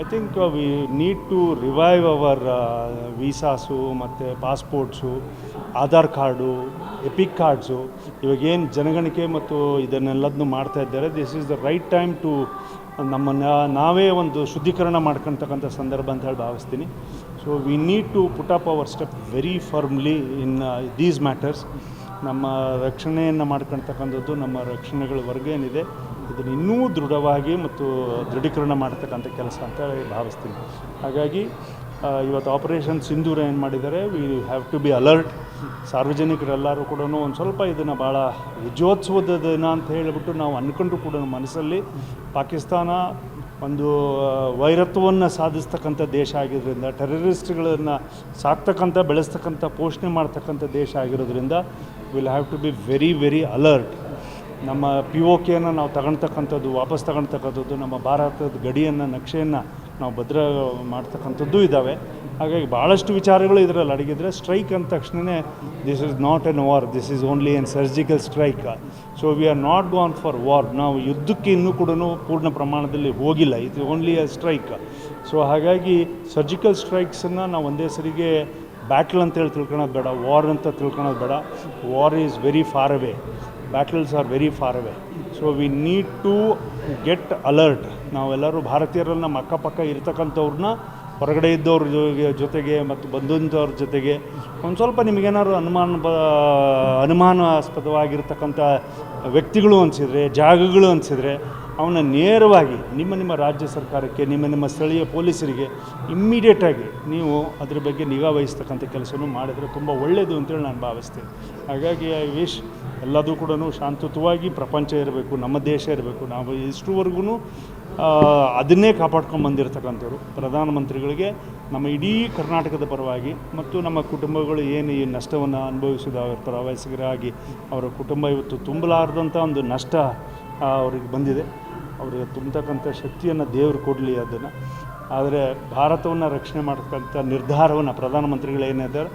I think we need to revive our visas ಮತ್ತು passports Aadhaar card EPIC cards ಇವಾಗೇನು ಜನಗಣಿಕೆ ಮತ್ತು ಇದನ್ನೆಲ್ಲದನ್ನು ಮಾಡ್ತಾ ಇದ್ದಾರೆ this is the right time to ನಮ್ಮನ್ನು, ನಾವೇ ಒಂದು ಶುದ್ಧೀಕರಣ ಮಾಡ್ಕೊಳ್ತಕ್ಕಂಥ ಸಂದರ್ಭ ಅಂತ ಹೇಳಿ ಭಾವಿಸ್ತೀನಿ. So we need to put up our step very firmly in these matters ನಮ್ಮ ರಕ್ಷಣೆಯನ್ನು ಮಾಡ್ಕೊಳ್ತಕ್ಕಂಥದ್ದು ನಮ್ಮ ರಕ್ಷಣೆಗಳ ವರ್ಗ ಏನಿದೆ ಇದನ್ನು ಇನ್ನೂ ದೃಢವಾಗಿ ಮತ್ತು ದೃಢೀಕರಣ ಮಾಡತಕ್ಕಂಥ ಕೆಲಸ ಅಂತ ಭಾವಿಸ್ತೀನಿ. ಹಾಗಾಗಿ ಇವತ್ತು ಆಪರೇಷನ್ ಸಿಂಧೂರ ಏನು ಮಾಡಿದ್ದಾರೆ we have to be alert ಸಾರ್ವಜನಿಕರೆಲ್ಲರೂ ಕೂಡ ಒಂದು ಸ್ವಲ್ಪ ಇದನ್ನು ಭಾಳ ವಿಜಯೋತ್ಸವದ ದಿನ ಅಂತ ಹೇಳಿಬಿಟ್ಟು ನಾವು ಅಂದ್ಕೊಂಡ್ರು ಕೂಡ ಮನಸ್ಸಲ್ಲಿ ಪಾಕಿಸ್ತಾನ ಒಂದು ವೈರತ್ವವನ್ನು ಸಾಧಿಸ್ತಕ್ಕಂಥ ದೇಶ ಆಗಿರೋದ್ರಿಂದ ಟೆರರಿಸ್ಟ್ಗಳನ್ನು ಸಾಕ್ತಕ್ಕಂಥ, ಬೆಳೆಸ್ತಕ್ಕಂಥ, ಪೋಷಣೆ ಮಾಡ್ತಕ್ಕಂಥ ದೇಶ ಆಗಿರೋದ್ರಿಂದ will have to be very very alert ನಮ್ಮ ಪಿ ಒ ಕೆಯನ್ನು ನಾವು ತಗೊಳ್ತಕ್ಕಂಥದ್ದು ವಾಪಸ್ ತಗೊಳ್ತಕ್ಕಂಥದ್ದು ನಮ್ಮ ಭಾರತದ ಗಡಿಯನ್ನು, ನಕ್ಷೆಯನ್ನು ನಾವು ಭದ್ರ ಮಾಡ್ತಕ್ಕಂಥದ್ದು ಇದ್ದಾವೆ ಹಾಗಾಗಿ ಭಾಳಷ್ಟು ವಿಚಾರಗಳು ಇದರಲ್ಲಿ ಅಡಗಿದ್ರೆ ಸ್ಟ್ರೈಕ್ ಅಂದ ತಕ್ಷಣವೇ this is not an war this is only an surgical strike so we are not gone for war ನಾವು ಯುದ್ಧಕ್ಕೆ ಇನ್ನೂ ಕೂಡ ಪೂರ್ಣ ಪ್ರಮಾಣದಲ್ಲಿ ಹೋಗಿಲ್ಲ. ಇದು ಓನ್ಲಿ ಎ ಸ್ಟ್ರೈಕ್ ಸೊ ಹಾಗಾಗಿ ಸರ್ಜಿಕಲ್ ಸ್ಟ್ರೈಕ್ಸನ್ನು ನಾವು ಒಂದೇ ಸರಿಗೆ ಬ್ಯಾಟ್ಲ್ ಅಂತೇಳಿ ತಿಳ್ಕೊಳೋದು ಬೇಡ ವಾರ್ ಅಂತ ತಿಳ್ಕೊಳೋದು ಬೇಡ. War is very far away battles are very far away so we need to get alert ನಾವೆಲ್ಲರೂ ಭಾರತೀಯರಲ್ಲಿ ನಮ್ಮ ಅಕ್ಕಪಕ್ಕ ಇರ್ತಕ್ಕಂಥವ್ರನ್ನ ಹೊರಗಡೆ ಇದ್ದವ್ರ ಜೊತೆಗೆ ಮತ್ತು ಬಂದಂಥವ್ರ ಜೊತೆಗೆ ಒಂದು ಸ್ವಲ್ಪ ನಿಮಗೇನಾದ್ರು ಅನುಮಾನ ಬ, ಅನುಮಾನಾಸ್ಪದವಾಗಿರ್ತಕ್ಕಂಥ ವ್ಯಕ್ತಿಗಳು ಅನಿಸಿದರೆ, ಜಾಗಗಳು ಅನಿಸಿದರೆ ಅವನ್ನ ನೇರವಾಗಿ ನಿಮ್ಮ ನಿಮ್ಮ ರಾಜ್ಯ ಸರ್ಕಾರಕ್ಕೆ, ನಿಮ್ಮ ನಿಮ್ಮ ಸ್ಥಳೀಯ ಪೊಲೀಸರಿಗೆ ಇಮ್ಮಿಡಿಯೇಟಾಗಿ ನೀವು ಅದ್ರ ಬಗ್ಗೆ ನಿಗಾ ವಹಿಸ್ತಕ್ಕಂಥ ಕೆಲಸನೂ ಮಾಡಿದರೆ ತುಂಬ ಒಳ್ಳೆಯದು ಅಂತೇಳಿ ನಾನು ಭಾವಿಸ್ತೇನೆ. ಹಾಗಾಗಿ ಐ ವಿಶ್ ಎಲ್ಲದೂ ಕೂಡ ಶಾಂತಯುತವಾಗಿ ಪ್ರಪಂಚ ಇರಬೇಕು, ನಮ್ಮ ದೇಶ ಇರಬೇಕು. ನಾವು ಇಷ್ಟುವರೆಗೂ ಅದನ್ನೇ ಕಾಪಾಡ್ಕೊಂಡು ಬಂದಿರತಕ್ಕಂಥವ್ರು ಪ್ರಧಾನಮಂತ್ರಿಗಳಿಗೆ ನಮ್ಮ ಇಡೀ ಕರ್ನಾಟಕದ ಪರವಾಗಿ ಮತ್ತು ನಮ್ಮ ಕುಟುಂಬಗಳು ಏನು ಈ ನಷ್ಟವನ್ನು ಅನುಭವಿಸಿದ ಅವರ ಪ್ರವಾಸಿಗರಾಗಿ ಅವರ ಕುಟುಂಬ ಇವತ್ತು ತುಂಬಲಾರದಂಥ ಒಂದು ನಷ್ಟ ಅವ್ರಿಗೆ ಬಂದಿದೆ. ಅವರಿಗೆ ತುಂಬತಕ್ಕಂಥ ಶಕ್ತಿಯನ್ನು ದೇವರು ಕೊಡಲಿ ಅದನ್ನು. ಆದರೆ ಭಾರತವನ್ನು ರಕ್ಷಣೆ ಮಾಡ್ತಕ್ಕಂಥ ನಿರ್ಧಾರವನ್ನು ಪ್ರಧಾನಮಂತ್ರಿಗಳೇನಿದ್ದಾರೆ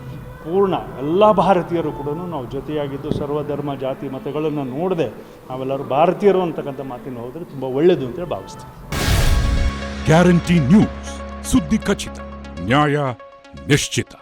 ಪೂರ್ಣ ಎಲ್ಲ ಭಾರತೀಯರು ಕೂಡ ನಾವು ಜೊತೆಯಾಗಿದ್ದು ಸರ್ವಧರ್ಮ ಜಾತಿ ಮತಗಳನ್ನು ನೋಡದೆ ನಾವೆಲ್ಲರೂ ಭಾರತೀಯರು ಅಂತಕ್ಕಂಥ ಮಾತಿನ ಹೋದರೆ ತುಂಬ ಒಳ್ಳೆಯದು ಅಂತೇಳಿ ಭಾವಿಸ್ತೀವಿ ಗ್ಯಾರಂಟಿ ನ್ಯೂಸ್, ಸುದ್ದಿ ಖಚಿತ, ನ್ಯಾಯ ನಿಶ್ಚಿತ.